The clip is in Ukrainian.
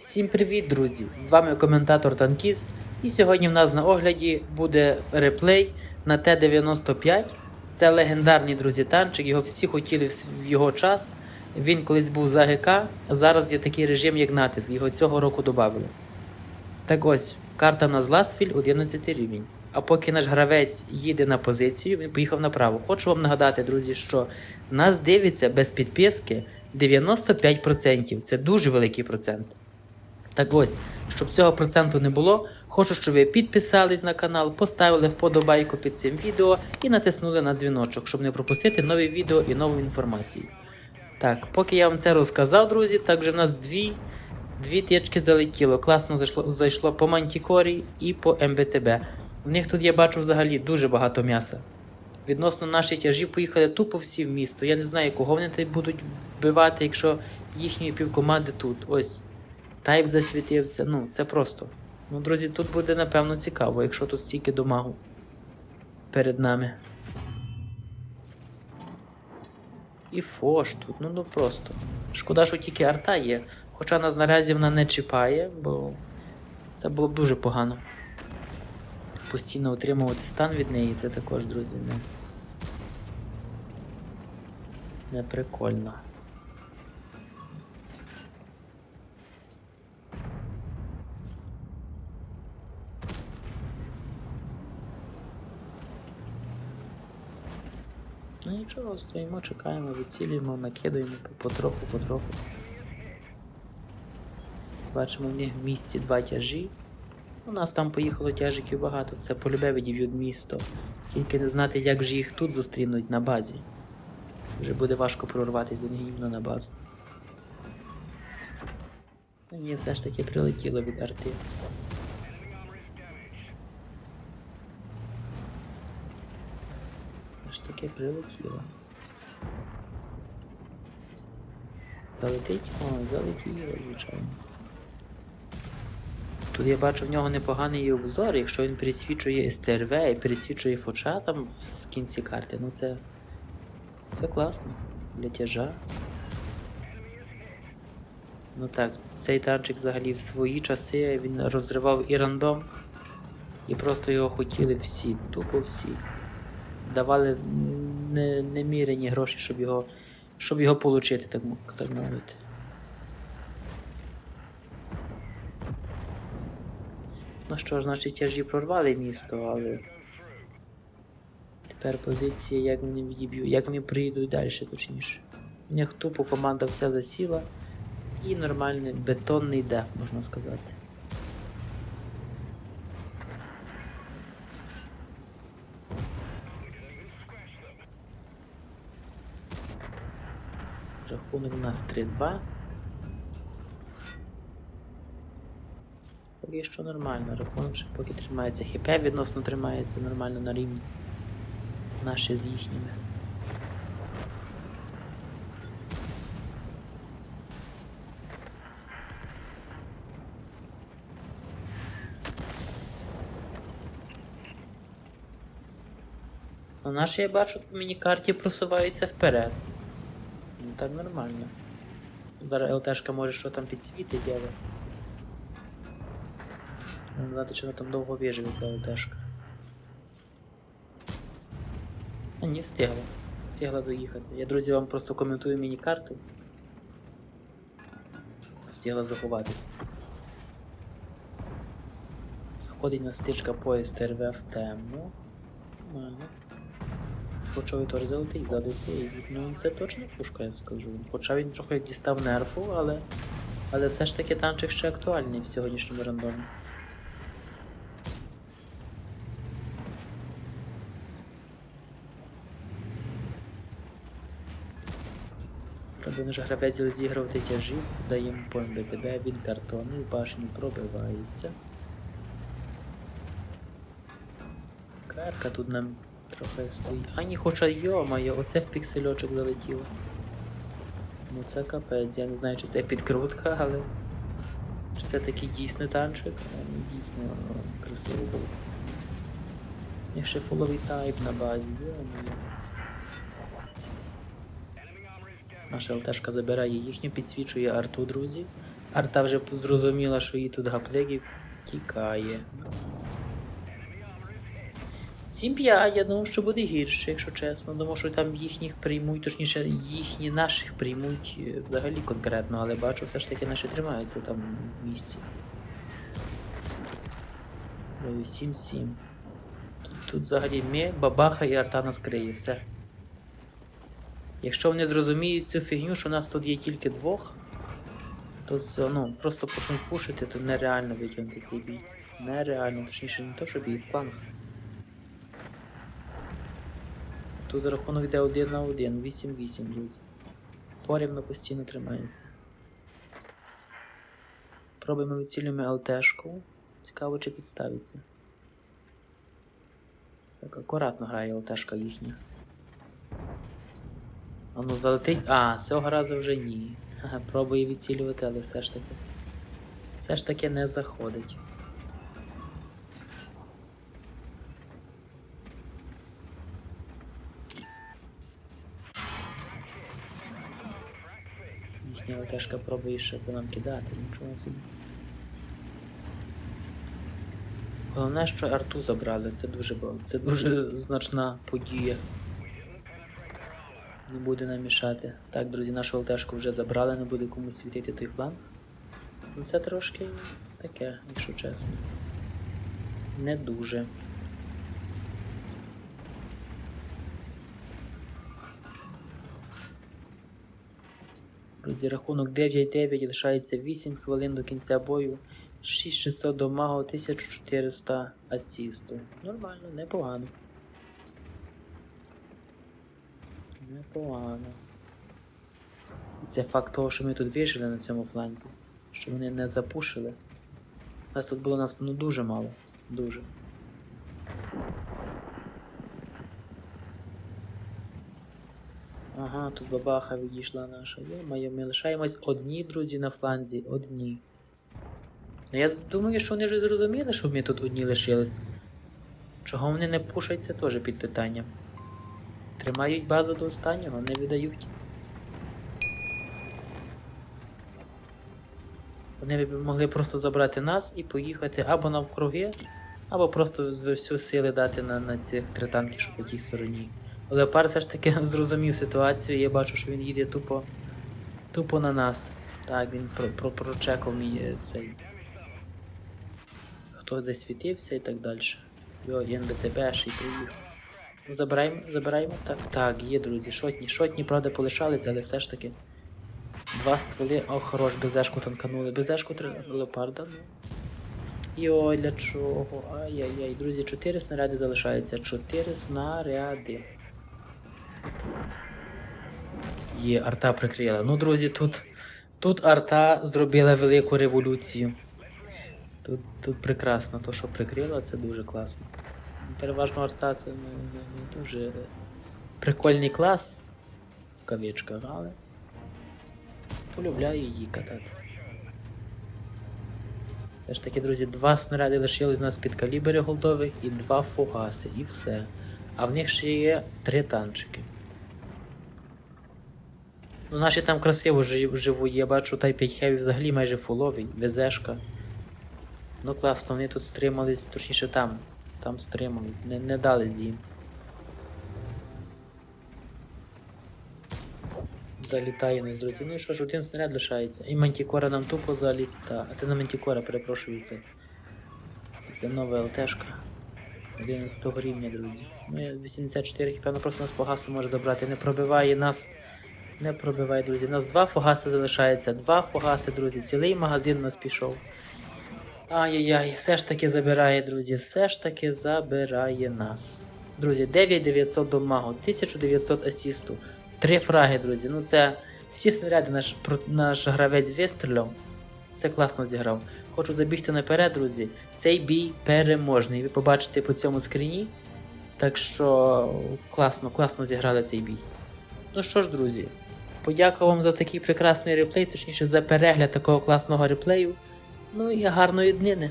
Всім привіт, друзі! З вами коментатор Танкіст. І сьогодні в нас на огляді буде реплей на Т-95. Це легендарний друзі танчик, його всі хотіли в його час. Він колись був за ГК, а зараз є такий режим, як натиск, його цього року додали. Так ось, карта на Зласфіль 11 рівень. А поки наш гравець їде на позицію, він поїхав направо. Хочу вам нагадати, друзі, що нас дивиться без підписки 95%. Це дуже великий процент. Так ось, щоб цього проценту не було, хочу, щоб ви підписались на канал, поставили вподобайку під цим відео і натиснули на дзвіночок, щоб не пропустити нові відео і нову інформацію. Так, поки я вам це розказав, друзі, так вже в нас дві, дві тички залетіло. Класно зайшло, зайшло по Мантікорі і по МБТБ. В них тут я бачу взагалі дуже багато м'яса. Відносно наші тяжі поїхали тупо всі в місто. Я не знаю, кого вони тут будуть вбивати, якщо їхньої півкоманди тут. Ось. Тайп засвітився. Ну, це просто. Ну, друзі, тут буде напевно цікаво, якщо тут стільки домагу перед нами. І фош тут, ну ну просто. Шкода, що тільки арта є. Хоча нас наразі вона не чіпає, бо це було б дуже погано. Постійно отримувати стан від неї, це також, друзі, не. Не прикольно. Ну нічого, стоїмо, чекаємо, відцілюємо, накидаємо по- потроху, потроху. Бачимо в них в місті два тяжі. У нас там поїхало тяжиків багато, це полюбе відіб'ють місто. Тільки не знати, як же їх тут зустрінуть на базі. Вже буде важко прорватися до них іменно на базу. Та Ні, все ж таки прилетіло від арти. Таки прилетіло. Залетить? О, залетіло, звичайно. Тут я бачу в нього непоганий обзор, якщо він пересвічує СТРВ і пересвічує фоча там в кінці карти, ну це. Це класно. Для тяжа. Ну так, цей танчик взагалі в свої часи він розривав і рандом. І просто його хотіли всі, тупо всі. Давали не- немірені гроші, щоб його, щоб його отримати, так, так мовити. Ну що ж, значить тяжі прорвали місто, але. Тепер позиція, як вони відіб'ють, як вони приїдуть далі, точніше. У них команда вся засіла. І нормальний бетонний деф, можна сказати. Рахунок у нас 3-2. Поки що нормально, рахунок ще поки тримається. ХП відносно тримається нормально на рівні. Наші з їхніми. Наші, я бачу, в міні-карті просуваються вперед. Ну так нормально. Зараз ЛТшка може що там підсвітить, але. Не знати, чи вона там довго виживе ця ЛТшка. А ні, встигла. Встигла доїхати. Я, друзі, вам просто коментую міні-карту. Встигла заховатися. Заходить на стичка поїзд РВ в тему. Нормально. Фочовий теж залетить, залетить. Ну це точно пушка, я скажу. Хоча він трохи дістав нерфу, але. Але все ж таки танчик ще актуальний в сьогоднішньому рандомі. Правда, наш гравець розіграв ті тяжі, даємо по МБТБ, він картонний, башню пробивається. Карка тут нам трохи стоїть. А хоча йо-моє, оце в піксельочок залетіло. Ну це капець, я не знаю, чи це підкрутка, але. Чи це такий дійсний танчик? Ну, Дійсно о, красивий був. Як ще тайп на базі, йо-моє. Наша ЛТшка забирає їхню, підсвічує арту, друзі. Арта вже зрозуміла, що їй тут гапликів тікає. 7-5, я думав, що буде гірше, якщо чесно. Думав, що там їхніх приймуть, точніше, їхні наших приймуть е, взагалі конкретно, але бачу, все ж таки наші тримаються там в місці. 7-7. Тут, тут взагалі ми, бабаха і арта нас все. Якщо вони зрозуміють цю фігню, що нас тут є тільки двох, то це, ну, просто почнуть пушити, то нереально витягнути цей бій. Нереально, точніше, не то, що бій, фланг. Тут рахунок йде 1 на 1, 8-8, друзі. Порівно постійно тримається. Пробуємо відцілюємо ЛТшку. Цікаво, чи підставиться. Так, акуратно грає ЛТшка їхня. А ну залетить. А, цього разу вже ні. Пробує відцілювати, але все ж таки. Все ж таки не заходить. Їхня ЛТшка пробує ще по нам кидати, нічого собі. Головне, що арту забрали, це дуже це дуже значна подія. Не буде нам мішати. Так, друзі, нашу ЛТшку вже забрали, не буде комусь світити той фланг. Ну, Це трошки таке, якщо чесно. Не дуже. Друзі, рахунок 9-9, лишається 8 хвилин до кінця бою. 6600 домагу, 1400 асісту. Нормально, непогано. Непогано. І це факт того, що ми тут вижили на цьому фланзі. Що вони не запушили. Нас тут було нас ну, дуже мало. Дуже. Ага, тут бабаха відійшла наша. Йо-моє, ми лишаємось одні, друзі, на фланзі. Одні. Ну я думаю, що вони вже зрозуміли, що ми тут одні лишились. Чого вони не пушать, це теж під питанням. Тримають базу до останнього, не видають. Вони б могли просто забрати нас і поїхати або навкруги, або просто всю сили дати на, на цих три танки, що по тій стороні. Леопард все ж таки зрозумів ситуацію, я бачу, що він їде тупо, тупо на нас. Так, він про, про, прочекав мій е, цей. Хто де світився і так далі. Йо, НДТБ ще й приїхав. Ну, забираємо, забираємо. Так, так, є, друзі. Шотні. Шотні, правда, полишалися, але все ж таки. Два стволи. О, хорош, безешку танканули. Безешку треба леопарда. Ну. Йой, для чого? Ай-яй-яй, друзі, чотири снаряди залишаються. Чотири снаряди. Є, арта прикрила. Ну, друзі, тут, тут арта зробила велику революцію. Тут, тут прекрасно, то, що прикрила, це дуже класно. Переважно арта це не, не, не дуже прикольний клас в кавичках, але полюбляю її катати. Все ж таки, друзі, два снаряди лишились з нас під калібри голдових і два фугаси, і все. А в них ще є три танчики. Ну, наші там красиво жив- живуть, я бачу Type Heavy взагалі майже фуловий, везешка. Ну класно, вони тут стримались, точніше там. Там стримались, не, не дали з'їм. Залітає не зрозумів. Ну і що ж, один снаряд лишається. І мантікора нам тупо заліта. А це не мантікора, перепрошую це. Це, нова ЛТшка. 11 рівня, друзі. Ми 84 хп, ну просто нас фугасу може забрати. Не пробиває нас. Не пробиває, друзі. У нас два фугаси залишається. Два фугаси, друзі. Цілий магазин у нас пішов. Ай-яй-яй, все ж таки забирає, друзі. Все ж таки забирає нас. Друзі, 9900 домагу, 1900 асісту. Три фраги, друзі. Ну це всі снаряди наш, наш гравець вистріляв. Це класно зіграв. Хочу забігти наперед, друзі. Цей бій переможний. Ви побачите по цьому скріні. Так що класно, класно зіграли цей бій. Ну що ж, друзі, подякую вам за такий прекрасний реплей, точніше за перегляд такого класного реплею. Ну і гарної днини.